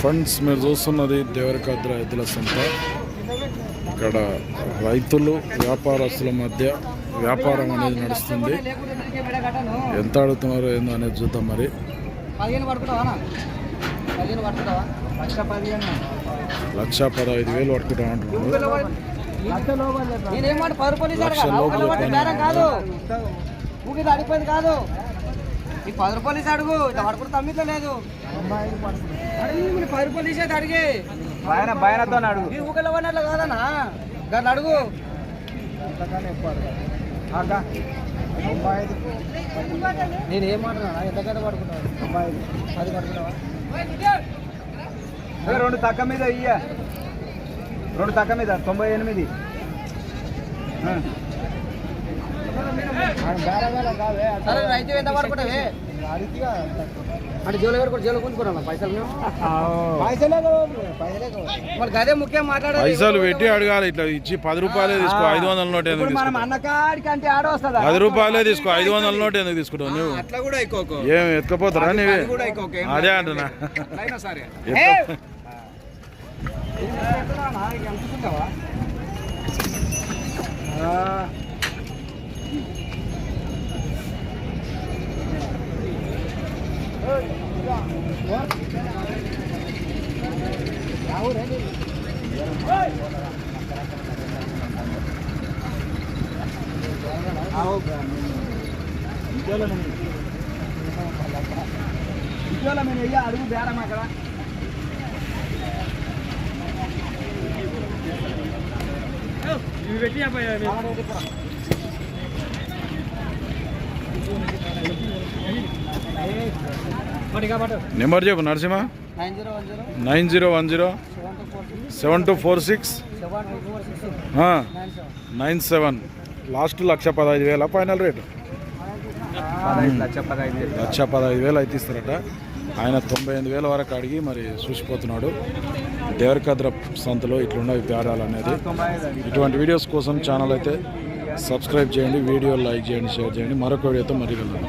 Friends మీరు చూస్తున్నది దేవరకద్ర ఎద్దుల సంత. ఇక్కడ రైతులు వ్యాపారస్తుల మధ్య వ్యాపారం అనేది నడుస్తుంది. ఎంత అడుగుతున్నారో ఏందో అనేది చూద్దాం మరి. లక్ష పదహైదు వేలు పట్టుకుంటాం అంటున్నారు. లక్ష లోపల కాదు కాదు. ఈ పది రూపాయలు అడుగు. పడుకుంటే తమ్మిట్లో లేదు. పది రూపాయలు ఇచ్చేది అడిగి. బయనతో అడుగు. ఈ ఊకల్లో పడినట్లు కాదన్నా. దాన్ని అడుగు. నేను ఏం మాట్లాడినా ఎంతకైనా పడుకున్నావు పది పడుకున్నావా ఏ, రెండు తక్క మీద ఇయ్య. రెండు తక్క మీద తొంభై ఎనిమిది. సరే రైతు ఎంత పడుకుంటావే అంటే జోలు ఎవరు కూడా జోలు కొనుక్కున్నా పైసలు మరి గదే ముఖ్యం మాట్లాడాలి. పైసలు పెట్టి అడగాలి ఇట్లా ఇచ్చి పది రూపాయలే తీసుకో ఐదు వందల నోట్ ఎందుకు ఇప్పుడు మనం తీసుకుంటావు? అన్నకాడికి అంటే ఆడ వస్తుందా? పది రూపాయలే తీసుకో ఐదు వందల నోట్ ఎందుకు తీసుకుంటావు నువ్వు? అట్లా కూడా ఎక్కువ ఏం ఎత్తుకపోతారా నీవే? అది అదే అంటున్నా. సరే. ఎత్తుకో- ఇటీవల మేము వెయ్యి అడుగు బేరం అక్కడ ఇవి పెట్టి నెంబర్ చెప్పు Narasimha. Nine zero one zero. Seven two four six. Nine seven. Last లక్ష పదహైదు వేల ఫైనల్ రేటు. లక్ష పదహైదు వేలు. అయితే ఇస్తారట. ఆయన తొంభై ఎనిమిది వేల వరకు అడిగి మరి చూసిపోతున్నాడు. దేవరకద్ర సంతలో ఇట్లున్నవి బేరాలు అనేది. ఇటువంటి వీడియోస్ కోసం ఛానల్ అయితే సబ్స్క్రైబ్ చేయండి వీడియో లైక్ చేయండి షేర్ చేయండి. మరొక వీడియోతో మరీ వెళ్దాం